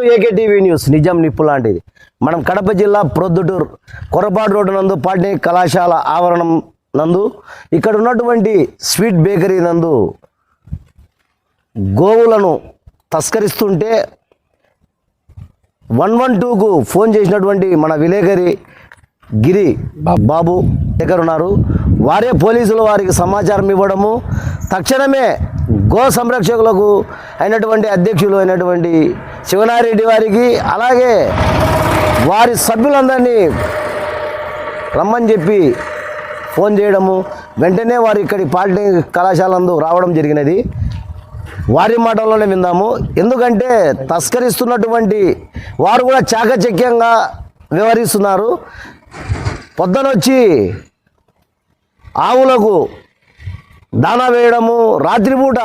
To AK TV news నిజం నిప్పు లాంటిది. మనం కడప జిల్లా ప్రొద్దుటూరు కొరపాటు రోడ్డు నందు పాలిటెక్నిక్ కళాశాల ఆవరణం నందు ఇక్కడ ఉన్నటువంటి స్వీట్ బేకరీ నందు గోవులను తస్కరిస్తుంటే వన్ వన్ టూకు ఫోన్ చేసినటువంటి మన విలేకరి గిరి బాబు దగ్గర ఉన్నారు. వారే పోలీసులు వారికి సమాచారం ఇవ్వడము. తక్షణమే గో సంరక్షకులకు అయినటువంటి అధ్యక్షులు అయినటువంటి శివనారెడ్డి వారికి అలాగే వారి సభ్యులందరినీ రమ్మని చెప్పి ఫోన్ చేయడము వెంటనే వారు ఇక్కడి పాలిటెక్నిక్ కళాశాలందు రావడం జరిగినది. వారి మాటల్లోనే విందాము. ఎందుకంటే తస్కరిస్తున్నటువంటి వారు కూడా చాకచక్యంగా వ్యవహరిస్తున్నారు. పొద్దునొచ్చి ఆవులకు దానా వేయడము రాత్రిపూట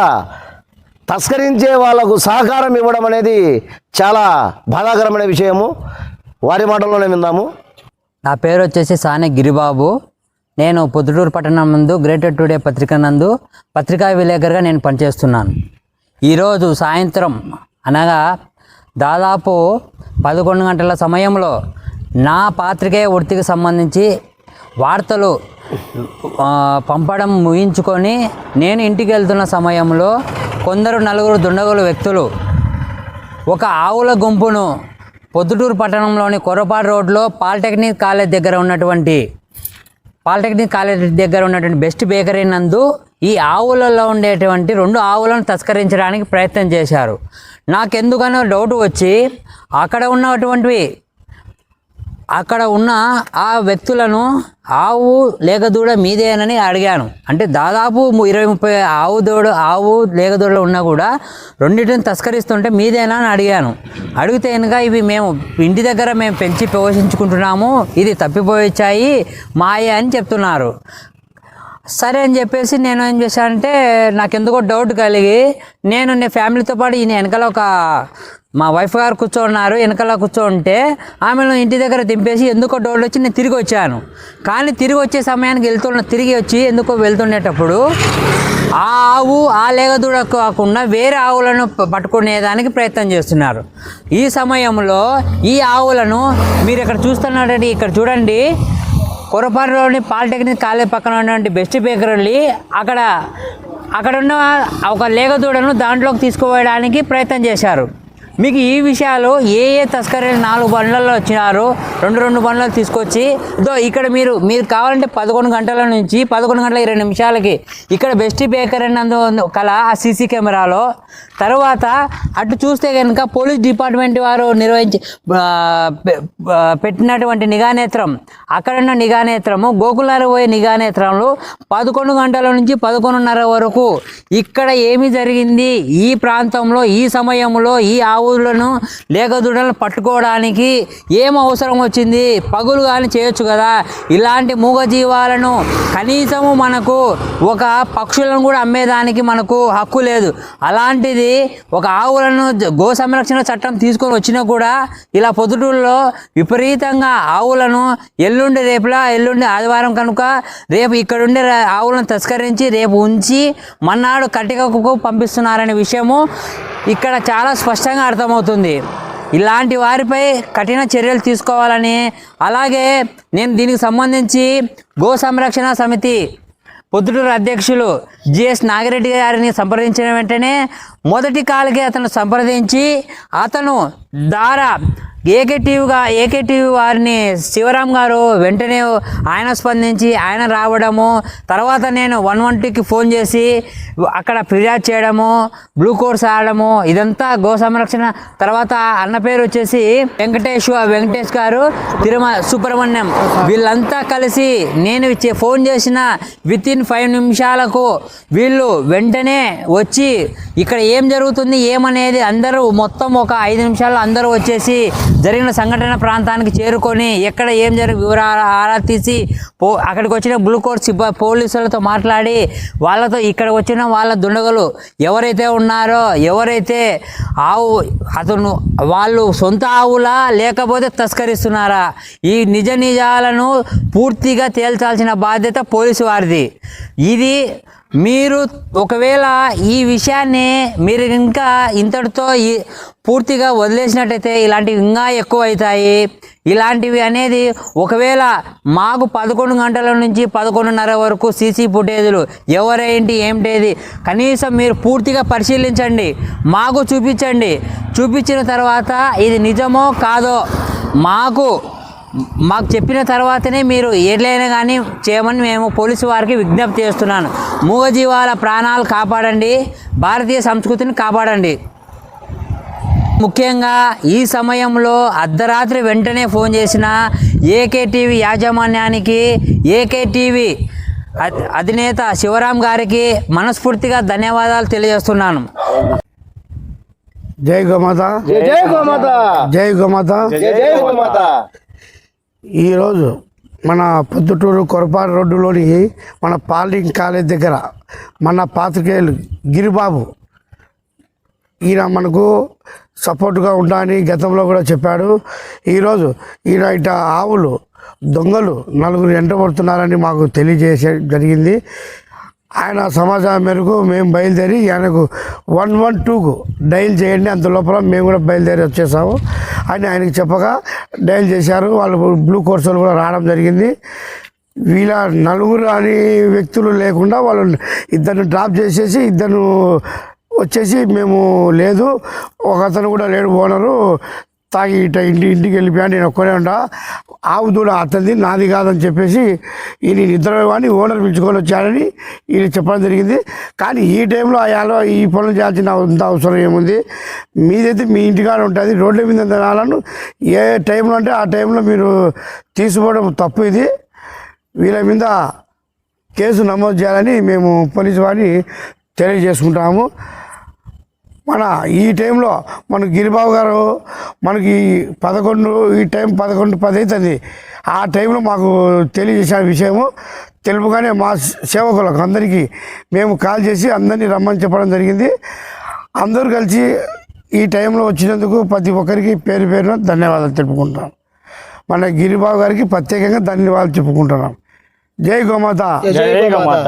తస్కరించే వాళ్ళకు సహకారం ఇవ్వడం అనేది చాలా బాధాకరమైన విషయము. వారి మాటల్లోనే విందాము. నా పేరు వచ్చేసి సానే గిరిబాబు. నేను పొద్దుటూరు పట్టణం నందు గ్రేటర్ టుడే పత్రిక నందు పత్రికా విలేకరుగా నేను పనిచేస్తున్నాను. ఈరోజు సాయంత్రం అనగా దాదాపు పదకొండు గంటల సమయంలో నా పాత్రికేయ వృత్తికి సంబంధించి వార్తలు పంపడం ముగించుకొని నేను ఇంటికి వెళ్తున్న సమయంలో కొందరు నలుగురు దుండగులు వ్యక్తులు ఒక ఆవుల గుంపును పొద్దుటూరు పట్టణంలోని కొరపాడు రోడ్లో పాలిటెక్నిక్ కాలేజ్ దగ్గర ఉన్నటువంటి పాలిటెక్నిక్ కాలేజ్ దగ్గర ఉన్నటువంటి బెస్ట్ బేకరీ నందు ఈ ఆవులలో ఉండేటువంటి రెండు ఆవులను తస్కరించడానికి ప్రయత్నం చేశారు. నాకెందుకనో డౌట్ వచ్చి అక్కడ ఉన్నటువంటివి అక్కడ ఉన్న ఆ వ్యక్తులను ఆవు లేక దూడ మీదేనని అడిగాను. అంటే దాదాపు ఇరవై ముప్పై ఆవు దూడ ఆవు లేక దూడలు ఉన్నా కూడా రెండింటిని తస్కరిస్తుంటే మీదేనా అని అడిగాను. అడిగితే కనుక ఇవి మేము ఇంటి దగ్గర మేము పెంచి పోషించుకుంటున్నాము ఇది తప్పిపోయిచ్చాయి మాయ అని చెప్తున్నారు. సరే అని చెప్పేసి నేను ఏం చేశానంటే నాకు ఎందుకో డౌట్ కలిగి నేను నీ ఫ్యామిలీతో పాటు ఈయన వెనకాల ఒక మా వైఫ్ గారు కూర్చోన్నారు. వెనకాల కూర్చోంటే ఆమెను ఇంటి దగ్గర దింపేసి ఎందుకో డౌట్ వచ్చి నేను తిరిగి వచ్చాను. కానీ తిరిగి వచ్చే సమయానికి వెళ్తున్న తిరిగి వచ్చి ఎందుకో వెళ్తుండేటప్పుడు ఆ ఆవు ఆ లేగదూడ కాకుండా వేరే ఆవులను పట్టుకునేదానికి ప్రయత్నం చేస్తున్నారు. ఈ సమయంలో ఈ ఆవులను మీరు ఇక్కడ చూస్తున్నటువంటి ఇక్కడ చూడండి. కొరపాడులోని పాలిటెక్నిక్ కాలేజ్ పక్కన ఉన్నటువంటి బెస్ట్ బేకర్ వెళ్ళి అక్కడ అక్కడున్న ఒక లేగదూడను దాంట్లోకి తీసుకుపోయడానికి ప్రయత్నం చేశారు. మీకు ఈ విషయాలు ఏ ఏ తస్కరీలు నాలుగు బండ్లలో వచ్చినారు రెండు రెండు బండ్లు తీసుకొచ్చి ఇదో ఇక్కడ మీరు మీరు కావాలంటే పదకొండు గంటల నుంచి పదకొండు గంటల ఇరవై నిమిషాలకి ఇక్కడ బెస్ట్ బేకర్ అన్నందు కల ఆ సీసీ కెమెరాలో. తర్వాత అటు చూస్తే కనుక పోలీస్ డిపార్ట్మెంట్ వారు నిర్వహించి పెట్టినటువంటి నిఘా నేత్రం అక్కడున్న నిఘా నేత్రము గోకులారు పోయే నిఘానేత్రంలో పదకొండు గంటల నుంచి పదకొండున్నర వరకు ఇక్కడ ఏమి జరిగింది? ఈ ప్రాంతంలో ఈ సమయంలో ఈ ఆవు ఆవులను లేకదూడలను పట్టుకోవడానికి ఏం అవసరం వచ్చింది? పగులు కానీ చేయొచ్చు కదా? ఇలాంటి మూగజీవాలను కనీసము మనకు ఒక పక్షులను కూడా అమ్మేదానికి మనకు హక్కు లేదు. అలాంటిది ఒక ఆవులను గో సంరక్షణ చట్టం తీసుకొని వచ్చినా కూడా ఇలా పొద్దుటూరులో విపరీతంగా ఆవులను ఎల్లుండి రేపులా ఎల్లుండి ఆదివారం కనుక రేపు ఇక్కడుండే ఆవులను తస్కరించి రేపు ఉంచి మన్నాడు కటికకు పంపిస్తున్నారనే విషయము ఇక్కడ చాలా స్పష్టంగా అర్థమవుతుంది. ఇలాంటి వారిపై కఠిన చర్యలు తీసుకోవాలని అలాగే నేను దీనికి సంబంధించి గో సంరక్షణ సమితి పొద్దుటూరు అధ్యక్షులు జిఎస్ నాగిరెడ్డి గారిని సంప్రదించిన వెంటనే మొదటి కాలకి అతను సంప్రదించి అతను ద్వారా ఏకేటీవ్గా ఏకేటీవీ వారిని శివరాం గారు వెంటనే ఆయన స్పందించి ఆయన రావడము తర్వాత నేను వన్ వన్ టూకి ఫోన్ చేసి అక్కడ ఫిర్యాదు చేయడము బ్లూ కోర్స్ ఆడము ఇదంతా గో సంరక్షణ. తర్వాత అన్న పేరు వచ్చేసి వెంకటేష్ వెంకటేష్ గారు తిరుమ సుబ్రహ్మణ్యం. వీళ్ళంతా కలిసి నేను ఇచ్చే ఫోన్ చేసిన విత్ ఇన్ ఫైవ్ నిమిషాలకు వీళ్ళు వెంటనే వచ్చి ఇక్కడ ఏం జరుగుతుంది ఏమనేది అందరూ మొత్తం ఒక ఐదు నిమిషాల్లో అందరూ వచ్చేసి జరిగిన సంఘటన ప్రాంతానికి చేరుకొని ఎక్కడ ఏం జరిగి వివరాలు ఆరా తీసి పో అక్కడికి వచ్చిన గ్లూకోజ్ సిబ్బ పోలీసులతో మాట్లాడి వాళ్ళతో ఇక్కడ వచ్చిన వాళ్ళ దుండగలు ఎవరైతే ఉన్నారో ఎవరైతే ఆవు అతను వాళ్ళు సొంత ఆవులా లేకపోతే తస్కరిస్తున్నారా? ఈ నిజ నిజాలను పూర్తిగా తేల్చాల్సిన బాధ్యత పోలీసు వారిది. ఇది మీరు ఒకవేళ ఈ విషయాన్ని మీరు ఇంకా ఇంతటితో ఈ- పూర్తిగా వదిలేసినట్టయితే ఇలాంటివి ఇంకా ఎక్కువ అవుతాయి. ఇలాంటివి అనేది ఒకవేళ మాకు పదకొండు గంటల నుంచి పదకొండున్నర వరకు సీసీ ఫుటేజులు ఎవరేంటి ఏమిటేది కనీసం మీరు పూర్తిగా పరిశీలించండి. మాకు చూపించండి. చూపించిన తర్వాత ఇది నిజమో కాదో మాకు మాకు చెప్పిన తర్వాతనే మీరు ఏట్లయినా కానీ చేయమని మేము పోలీసు వారికి విజ్ఞప్తి చేస్తున్నాను. మూగజీవాల ప్రాణాలు కాపాడండి. భారతీయ సంస్కృతిని కాపాడండి. ముఖ్యంగా ఈ సమయంలో అర్ధరాత్రి వెంటనే ఫోన్ చేసిన ఏకే టీవీ యాజమాన్యానికి ఏకే టీవీ అధ్- అధినేత శివరాం గారికి మనస్ఫూర్తిగా ధన్యవాదాలు తెలియజేస్తున్నాను. జై గోమాత. జై జై గోమాత. జై గోమాత. జై జై గోమాత. ఈరోజు మన పొద్దుటూరు కొరపాడు రోడ్డులోని మన పాలింగ్ కాలేజ్ దగ్గర మన పాత్రికేయులు గిరిబాబు ఈయన మనకు సపోర్ట్గా ఉంటానని గతంలో కూడా చెప్పాడు. ఈరోజు ఈయన ఇట ఆవులు దొంగలు నలుగురు ఎంటబడుతున్నారని మాకు తెలియజేసే జరిగింది. ఆయన సమాచారం మేరకు మేము బయలుదేరి ఆయనకు వన్ వన్ టూకు డైల్ చేయండి అంత లోపల మేము కూడా బయలుదేరి వచ్చేసాము. అని ఆయనకు చెప్పగా డైల్ చేశారు. వాళ్ళు బ్లూ కోర్స్ కూడా రావడం జరిగింది. వీళ్ళ నలుగురు అని వ్యక్తులు లేకుండా వాళ్ళు ఇద్దరిని డ్రాప్ చేసేసి ఇద్దరు వచ్చేసి మేము లేదు. ఒక అతను కూడా లేడు ఓనరు. తాగి ఇట ఇంటి ఇంటికి వెళ్ళిపోయాను నేను ఒక్కనే ఉంటా ఆవు దూడ అతనిది నాది కాదని చెప్పేసి ఈయన నిద్ర అని ఓనర్ పిలుచుకొని వచ్చాడని ఈయన చెప్పడం జరిగింది. కానీ ఈ టైంలో అయాలో ఈ పనులు చేయాల్సిన అంత అవసరం ఏముంది? మీదైతే మీ ఇంటికాడ ఉంటుంది రోడ్ల మీద తినాలను. ఏ టైంలో అంటే ఆ టైంలో మీరు తీసుకోవడం తప్పు ఇది. వీళ్ళ మీద కేసు నమోదు చేయాలని మేము పోలీసు వారిని తెలియజేసుకుంటాము. మన ఈ టైంలో మన గిరిబాబు గారు మనకి పదకొండు ఈ టైం పదకొండు పది అవుతుంది ఆ టైంలో మాకు తెలియజేసిన విషయము తెలుపుగానే మా సేవకులకు అందరికీ మేము కాల్ చేసి అందరినీ రమ్మని చెప్పడం జరిగింది. అందరూ కలిసి ఈ టైంలో వచ్చినందుకు ప్రతి ఒక్కరికి పేరు పేరున ధన్యవాదాలు తెలుపుకుంటాం మన గిరిబాబు గారికి ప్రత్యేకంగా ధన్యవాదాలు చెప్పుకుంటున్నాం. జై గోమాత. జై గోమాత.